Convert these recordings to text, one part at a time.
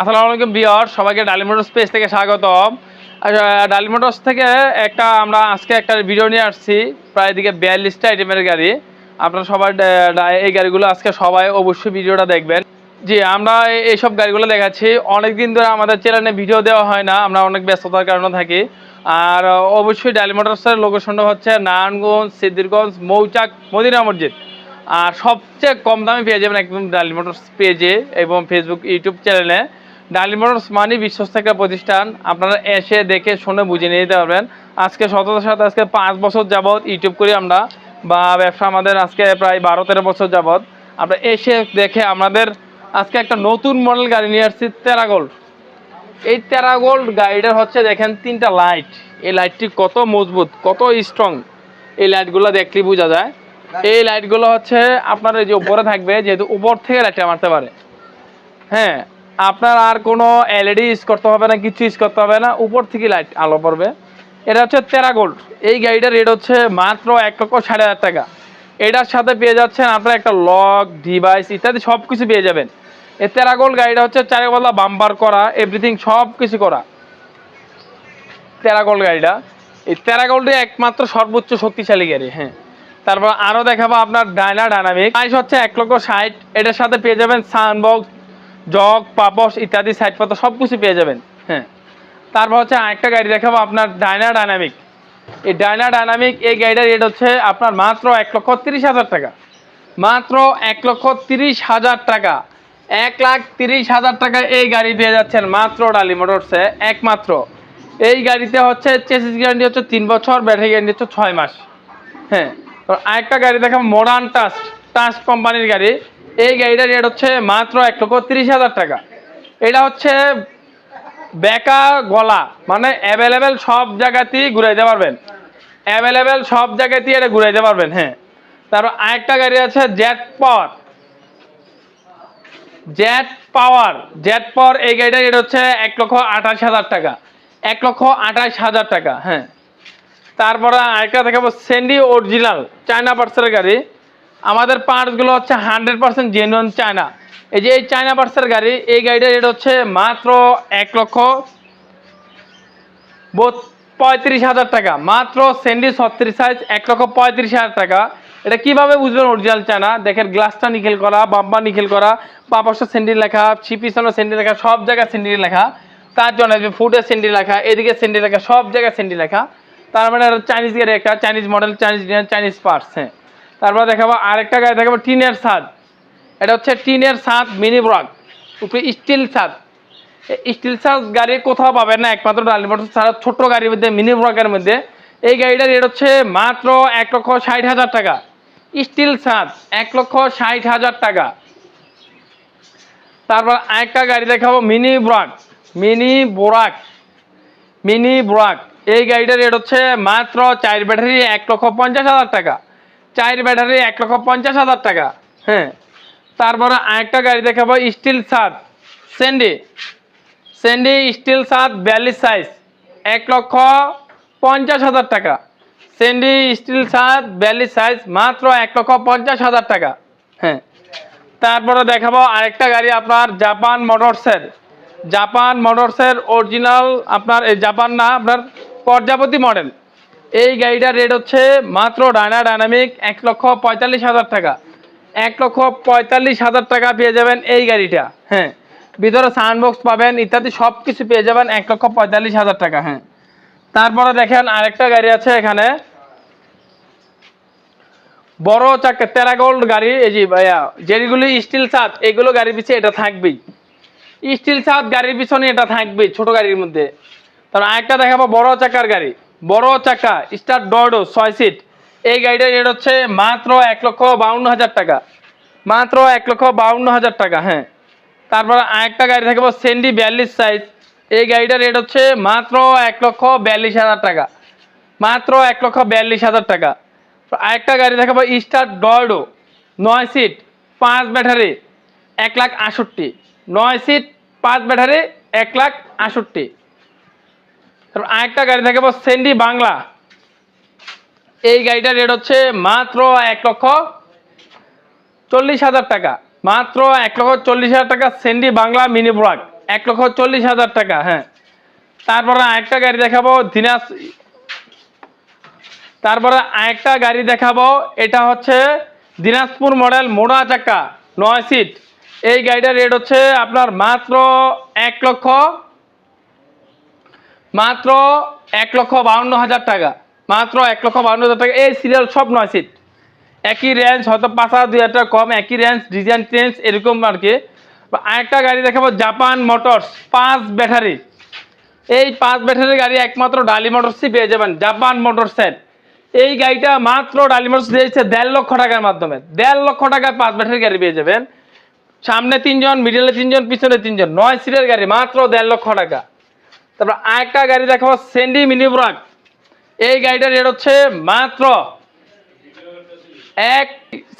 আসসালামু আলাইকুম বিয়ার সবাইকে ডালি মোটরস পেজ থেকে স্বাগতম। আচ্ছা, ডালি মোটরস থেকে একটা আমরা আজকে একটা ভিডিও নিয়ে আসছি প্রায় দিকে বিয়াল্লিশটা আইটেমের গাড়ি। আপনারা সবাই এই গাড়িগুলো আজকে সবাই অবশ্যই ভিডিওটা দেখবেন। জি আমরা এইসব গাড়িগুলো দেখাচ্ছি। অনেক দিন ধরে আমাদের চ্যানেলে ভিডিও দেওয়া হয় না আমরা অনেক ব্যস্ততার কারণে থাকি। আর অবশ্যই ডালি মোটরসের লোকেশনটা হচ্ছে নারায়ণগঞ্জ সিদ্দিরগঞ্জ মৌচাক মদিনা মসজিদ। আর সবচেয়ে কম দামে পেয়ে যাবেন একদম ডালি মোটরস পেজে এবং ফেসবুক ইউটিউব চ্যানেলে ডালি মোটরস মানে বিশ্বস্ত একটা প্রতিষ্ঠান, আপনারা এসে দেখে শুনে বুঝে নিয়ে যেতে পারবেন। আজকে সততার সাথে আজকে পাঁচ বছর যাবৎ ইউটিউব করি আমরা, বা ব্যবসা আমাদের আজকে প্রায় বারো তেরো বছর যাবৎ। আমরা এসে দেখে আমাদের আজকে একটা নতুন মডেল গাড়ি নিয়ে আসছি তেরাগোল্ড এই তেরাগোল্ড গাড়িটার হচ্ছে দেখেন তিনটা লাইট এই লাইটটি কত মজবুত, কত স্ট্রং এই লাইটগুলো দেখলে বোঝা যায়। এই লাইটগুলো হচ্ছে আপনার এই যে উপরে থাকবে, যেহেতু উপর থেকে লাইটটা মারতে পারে। হ্যাঁ আপনার আর কোনো এলইডি ইউজ করতে হবে না, কিছু ইউজ করতে হবে না। উপর থেকে লাইট আলো পড়বে। এটা হচ্ছে তেরাগোল্ড এই গাড়িটার রেট হচ্ছে মাত্র এক লক্ষ সাড়ে হাজার টাকা। এটার সাথে পেয়ে যাচ্ছেন আপনার একটা লক ডিভাইস ইত্যাদি সব কিছু পেয়ে যাবেন। এই তেরাগোল্ড গাড়িটা হচ্ছে চারিপাল্লা বাম্পার করা এভরিথিং সব কিছু করা তেরাগোল্ড গাড়িটা। এই তেরাগোল্ডে একমাত্র সর্বোচ্চ শক্তিশালী গাড়ি হ্যাঁ। তারপর আরও দেখাবো আপনার ডায়না ডায়নামিক প্রাইস হচ্ছে এক লক্ষ ষাট। এটার সাথে পেয়ে যাবেন সানবক্স জগ, পাপস ইত্যাদি সাইড পাতা সব কিছু পেয়ে যাবেন। হ্যাঁ। তারপর হচ্ছে আরেকটা গাড়ি দেখাবো আপনার ডায়না ডায়নামিক এই ডায়না ডায়নামিক এই গাড়িটার রেট হচ্ছে আপনার মাত্র এক লক্ষ তিরিশ হাজার টাকা। মাত্র এক লক্ষ তিরিশ হাজার টাকা। এক লাখ তিরিশ হাজার টাকা এই গাড়ি পেয়ে যাচ্ছেন মাত্র ডালি মোটরসে একমাত্র। এই গাড়িতে হচ্ছে চেসিস গ্যারান্টি হচ্ছে তিন বছর ব্যাটারি গ্যারান্টি হচ্ছে ছয় মাস। হ্যাঁ। আরেকটা গাড়ি দেখাবো মডার্ন টাস্ট টাস্ট কোম্পানির গাড়ি। এই গাড়িটার রেট হচ্ছে মাত্র এক লক্ষ তিরিশ হাজার টাকা। এটা হচ্ছে বেকা গলা মানে অ্যাভেলেবেল সব জায়গাতেই ঘুরাইতে পারবেন। অ্যাভেলেবেল সব জায়গাতেই এটা ঘুরাইতে পারবেন হ্যাঁ। তারপর আরেকটা গাড়ি আছে jet power jet power jet power এই গাড়িটার রেট হচ্ছে এক লক্ষ আঠাশ হাজার টাকা। এক লক্ষ আঠাশ হাজার টাকা হ্যাঁ। তারপরে আরেকটা দেখাবো সেন্ডি অরিজিনাল চায়না পার্সের গাড়ি। আমাদের পার্টসগুলো হচ্ছে হান্ড্রেড পার্সেন্ট জেনুইন চায়না এই যে এই চায়না পার্সের গাড়ি, এই গাড়িটার রেট হচ্ছে মাত্র এক লক্ষ পঁয়ত্রিশ হাজার টাকা। মাত্র সেন্ডি ছত্রিশ সাইজ এক লক্ষ পঁয়ত্রিশ হাজার টাকা। এটা কীভাবে বুঝবেন অরিজিনাল চায়না দেখেন গ্লাসটা নিকেল করা বাম্পা নিকেল করা পাপাসটা সেন্ডি লেখা ছিপিসানো সেন্ডি লেখা, সব জায়গায় সেন্ডি লেখা। তার জন্য ফুডে সেন্ডি লেখা, এদিকে সেন্ডি লেখা, সব জায়গায় সেন্ডি লেখা। তার মানে চাইনিজ গাড়ি একটা Chinese model Chinese Chinese parts হ্যাঁ। তারপর দেখাবো আরেকটা গাড়ি দেখাবো টিনের ছাদ। এটা হচ্ছে টিনের ছাদ মিনি ব্রক উপরে স্টিল ছাদ। স্টিল ছাদ গাড়ি কোথাও পাবেন না, একমাত্র ডালি মোটর ছাড়া ছোট্ট গাড়ির মধ্যে মিনি ব্রকের মধ্যে। এই গাড়িটার রেট হচ্ছে মাত্র এক লক্ষ ষাট হাজার টাকা। স্টিল ছাদ, এক লক্ষ ষাট হাজার টাকা। তারপর আরেকটা গাড়ি দেখাবো মিনি ব্রাক মিনি বোরাক মিনি ব্রাক এই গাড়িটার রেট হচ্ছে মাত্র চার ব্যাটারি এক লক্ষ পঞ্চাশ হাজার টাকা। চার ব্যাটারি এক লক্ষ পঞ্চাশ হাজার টাকা। হ্যাঁ। তারপরে আরেকটা গাড়ি দেখাবো, স্টিল সাত স্যান্ডি স্যান্ডি স্টিল ছাদ বিয়াল্লিশ সাইজ এক লক্ষ পঞ্চাশ হাজার টাকা। স্যান্ডি স্টিল ছাদ বিয়াল্লিশ সাইজ মাত্র এক লক্ষ পঞ্চাশ হাজার টাকা। হ্যাঁ। তারপরে দেখাবো আরেকটা গাড়ি আপনার জাপান মোটরসের। জাপান মোটরসের অরিজিনাল আপনার এই জাপান না, আপনার প্রজাপতি মডেল এই গাড়িটার রেট হচ্ছে মাত্র ডায়না ডায়নামিক এক লক্ষ পঁয়তাল্লিশ হাজার টাকা। এক লক্ষ পঁয়তাল্লিশ হাজার টাকা পেয়ে যাবেন এই গাড়িটা হ্যাঁ। ভিতরে সাউন্ডবক্স পাবেন, ইত্যাদি সব কিছু পেয়ে যাবেন এক লক্ষ পঁয়তাল্লিশ হাজার টাকা হ্যাঁ। তারপরে দেখেন আরেকটা গাড়ি আছে এখানে। বড় চাকা তেরাগোল্ড গাড়ি, এই যে ভাইয়া, যেগুলি স্টিল ছাদ, এগুলো গাড়ির পিছিয়ে এটা থাকবেই। স্টিল ছাদ গাড়ির পিছনে এটা থাকবেই ছোট গাড়ির মধ্যে। তারপর আরেকটা দেখাবো বড় চাকার গাড়ি। বড় চাকা, স্টার ডডো ছয় সিট এই গাড়িটার রেট হচ্ছে মাত্র এক লক্ষ বাউন্ন হাজার টাকা। মাত্র এক লক্ষ বাউন্ন হাজার টাকা হ্যাঁ। তারপর আরেকটা গাড়ি থাকব সেন্ডি বিয়াল্লিশ সাইজ এই গাড়িটার রেট হচ্ছে মাত্র এক লক্ষ বিয়াল্লিশ হাজার টাকা। মাত্র এক লক্ষ বিয়াল্লিশ হাজার টাকা। আরেকটা গাড়ি দেখাবো, স্টার ডর্ডো, নয় সিট পাঁচ ব্যাটারি, এক লাখ আষট্টি নয় সিট পাঁচ ব্যাটারি, এক লাখ আষট্টি তারপর আরেকটা গাড়ি দেখাবো সেন্ডি বাংলা। এই গাড়িটার রেট হচ্ছে মাত্র এক লক্ষ চল্লিশ হাজার টাকা। মাত্র এক লক্ষ চল্লিশ হাজার টাকা সেন্ডি বাংলা মিনি ব্রাক এক লক্ষ চল্লিশ হাজার টাকা হ্যাঁ। তারপরে আরেকটা গাড়ি দেখাবো দিনাজ তারপরে আরেকটা গাড়ি দেখাবো, এটা হচ্ছে দিনাজপুর মডেল মোড়া চাকা, নয় সিট। এই গাড়িটার রেট হচ্ছে আপনার মাত্র এক লক্ষ মাত্র এক লক্ষ বাউন্ন হাজার টাকা। মাত্র এক লক্ষ বাউন্ন হাজার টাকা। এই সিরিয়াল সব নয় সিট একই রেঞ্জ হয়তো পাঁচ হাজার, দুই হাজার টাকা কম, একই রেঞ্জ ডিজাইন চেঞ্জ এরকম আর কি। আরেকটা গাড়ি দেখাবো জাপান মোটরস পাঁচ ব্যাটারি। এই পাঁচ ব্যাটারির গাড়ি একমাত্র ডালি মোটরসই পেয়ে যাবেন জাপান মোটরসের এই গাড়িটা মাত্র ডালি মোটরস দিয়েছে দেড় লক্ষ টাকার মাধ্যমে। দেড় লক্ষ টাকায় পাঁচ ব্যাটারির গাড়ি পেয়ে যাবেন। সামনে তিনজন মিডলে তিনজন, পিছনে তিনজন। নয় সিটের গাড়ি মাত্র দেড় লক্ষ টাকা। তারপর আরেকটা গাড়ি দেখাবো সেন্ডি মিনি ব্রাক এই গাড়িটার রেট হচ্ছে মাত্র এক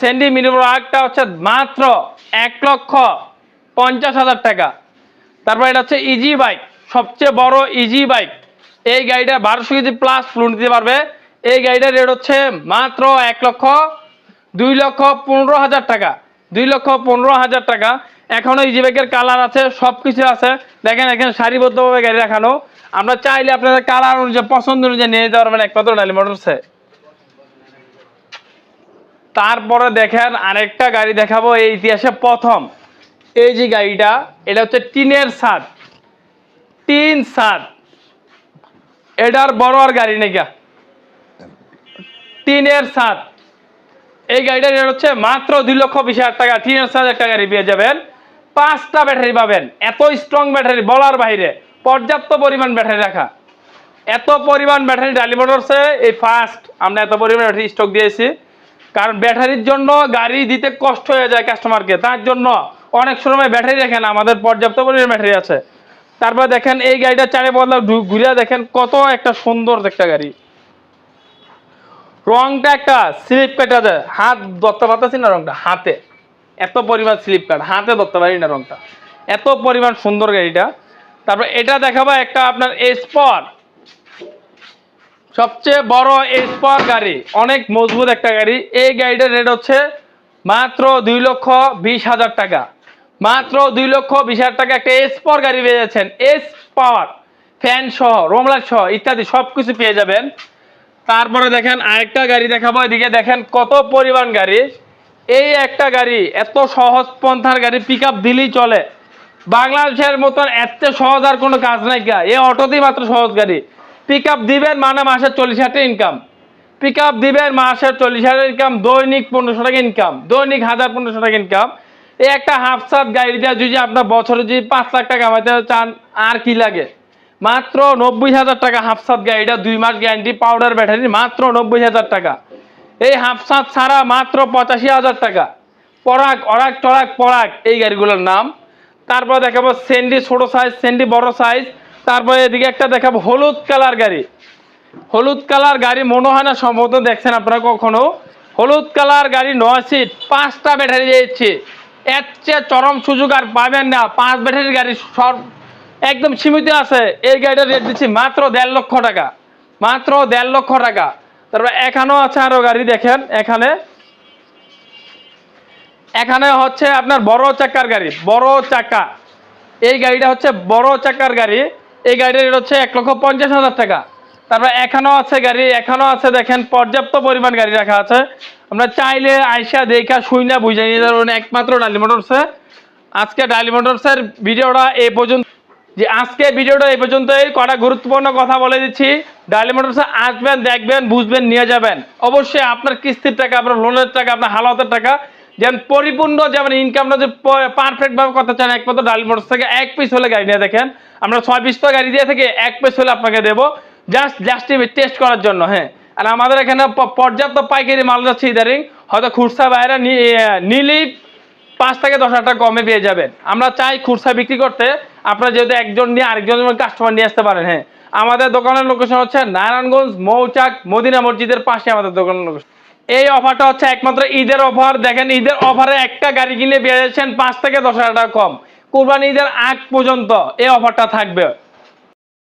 সেন্ডি মিনি ব্রাকটা হচ্ছে মাত্র এক লক্ষ পঞ্চাশ হাজার টাকা। তারপর এটা হচ্ছে ইজি বাইক সবচেয়ে বড় ইজি বাইক এই গাড়িটা বারোশো কেজি প্লাস ফ্লুন দিতে পারবে। এই গাড়িটার রেট হচ্ছে মাত্র এক লক্ষ দুই লক্ষ পনেরো হাজার টাকা। দুই লক্ষ পনেরো হাজার টাকা। এখনও বাইকের কালার আছে সব কিছু আছে। দেখেন এখানে সারিবদ্ধভাবে গাড়ি রাখানো। আমরা চাইলে আপনাদের কালার অনুযায়ী, পছন্দ অনুযায়ী নিয়ে যেতে পারবেন, একমাত্র ডালি মোটরসে তারপরে দেখেন, আরেকটা গাড়ি দেখাবো, এই ইতিহাসে প্রথম। এই যে গাড়িটা, এটা হচ্ছে টিনের ছাদ। টিন ছাদ। এটার বড় আর গাড়ি নাকি টিনের ছাদ। এই গাড়িটার হচ্ছে মাত্র দুই লক্ষ বিশ হাজার টাকা। টিনের ছাদ একটা গাড়ি পেয়ে যাবেন। পাঁচটা ব্যাটারি পাবেন। এত স্ট্রং ব্যাটারি, বলার বাইরে। পর্যাপ্ত পরিমাণ ব্যাটারি রাখা। এত পরিমাণ ব্যাটারি ডালি মোটরসে, এই ফার্স্ট আমরা এত পরিমাণ ব্যাটারি স্টক দিয়েছি। কারণ ব্যাটারির জন্য গাড়ি দিতে কষ্ট হয়ে যায় কাস্টমারকে তার জন্য অনেক সময় ব্যাটারি দেখেন, আমাদের পর্যাপ্ত পরিমাণ ব্যাটারি আছে। তারপর দেখেন, এই গাড়িটা চারে বদলা ঘুরে দেখেন, কত একটা সুন্দর একটা গাড়ি। রংটা একটা স্লিপ কাটা যায়। হাত ধরতে পারতেছি না রংটা, হাতে। এত পরিমাণ স্লিপ কাট হাতে ধরতে পারি না রংটা। এত পরিমাণ সুন্দর গাড়িটা। তারপর এটা দেখাবো একটা আপনার এসপর সবচেয়ে বড় এসপর গাড়ি, অনেক মজবুত একটা গাড়ি। এই গাড়িটার রেট হচ্ছে মাত্র দুই লক্ষ বিশ হাজার টাকা। মাত্র দুই লক্ষ বিশ হাজার টাকা একটা এসপর গাড়ি পেয়ে যাচ্ছেন। পাওয়ার ফ্যান সহ রোমলার সহ, ইত্যাদি সব কিছু পেয়ে যাবেন। তারপরে দেখেন আরেকটা গাড়ি দেখাবো। এদিকে দেখেন কত পরিমাণ গাড়ি। এই একটা গাড়ি, এত সহজ পন্থার গাড়ি পিক দিলেই চলে। বাংলাদেশের মতন এত সহজ আর কোনো কাজ নাই কা এই অটোতেই মাত্র সহজ গাড়ি। পিক দিবেন মানে মাসের চল্লিশ হাজার ইনকাম পিক দিবেন মাসের চল্লিশ হাজার ইনকাম দৈনিক পনেরোশো টাকা ইনকাম দৈনিক হাজার পনেরোশো টাকা ইনকাম এই একটা হাফ সাত গাড়ি দিয়ে যদি আপনার বছরে যদি পাঁচ লাখ টাকা কামাইতে চান, আর কি লাগে? মাত্র নব্বই হাজার টাকা হাফ হাফসাত গাড়িটা, দুই মাস গ্যারান্টি পাউডার ব্যাটারি মাত্র নব্বই হাজার টাকা। এই হাফসাত ছাড়া মাত্র পঁচাশি হাজার টাকা। পরাগ অরাক টরাক পরাগ, এই গাড়িগুলোর নাম। তারপর দেখাবো সেন্ডি ছোট সাইজ সেন্ডি বড় সাইজ তারপরে এদিকে একটা দেখাবো হলুদ কালার গাড়ি। হলুদ কালার গাড়ি মনে হয় না, সম্ভবত দেখছেন আপনারা কখনো। হলুদ কালার গাড়ি নয় সিট পাঁচটা ব্যাটারি দিয়েছে। এর চেয়ে চরম সুযোগ আর পাবেন না। পাঁচ ব্যাটারির গাড়ি সব একদম সীমিত আছে। এই গাড়িটার রেট দিচ্ছি মাত্র দেড় লক্ষ টাকা। মাত্র দেড় লক্ষ টাকা। তারপর এখানেও আছে আরও গাড়ি দেখেন, এখানে। এখানে হচ্ছে আপনার বড় চাকার গাড়ি, বড় চাকা। এই গাড়িটা হচ্ছে বড় চাকার গাড়ি, এই গাড়িটার রেট হচ্ছে এক লক্ষ পঞ্চাশ হাজার টাকা। তারপর এখানেও আছে গাড়ি, এখানেও আছে দেখেন, পর্যাপ্ত পরিমাণ গাড়ি রাখা আছে। আমরা চাইলে আইসা দেখা শুই না বুঝে নিয়ে একমাত্র ডালি মোটরসে আজকে ডালি মোটরসের ভিডিওটা এই পর্যন্ত যে আজকে ভিডিওটা এই পর্যন্তই। কটা গুরুত্বপূর্ণ কথা বলে দিচ্ছি। ডালি মোটরসে আসবেন, দেখবেন, বুঝবেন, নিয়ে যাবেন। অবশ্যই আপনার কিস্তির টাকা, আপনার লোনের টাকা, আপনার হালাতের টাকা, যেমন পরিপূর্ণ যেমন ইনকামটা যে পারফেক্ট ভাবে করতে চান, একমাত্র ডালি মোটরস থেকে এক পিস হলে গাড়ি নিয়ে দেখেন। আমরা ছয় পিস তো গাড়ি দিয়ে থেকে এক পিস হলে আপনাকে দেবো। জাস্ট জাস্ট টেস্ট করার জন্য হ্যাঁ। আর আমাদের এখানে পর্যাপ্ত পাইকারি মাল যাচ্ছে ইদারিং হয়তো খুরসা বাইরে নিলেই পাঁচ থেকে দশ হাজার টাকা কমে পেয়ে যাবেন। আমরা চাই খুরসা বিক্রি করতে আপনারা যেহেতু একজন নিয়ে আরেকজন কাস্টমার নিয়ে আসতে পারেন হ্যাঁ। আমাদের দোকানের লোকেশন হচ্ছে নারায়ণগঞ্জ, মৌচাক, মদিনা মসজিদের পাশে আমাদের দোকানের লোকেশন এই অফারটা হচ্ছে একমাত্র ঈদের অফার দেখেন, ঈদের অফারে একটা গাড়ি কিনে পেয়ে যাচ্ছেন পাঁচ থেকে দশ হাজার টাকা কম। কোরবানি ঈদের আগ পর্যন্ত এই অফারটা থাকবে।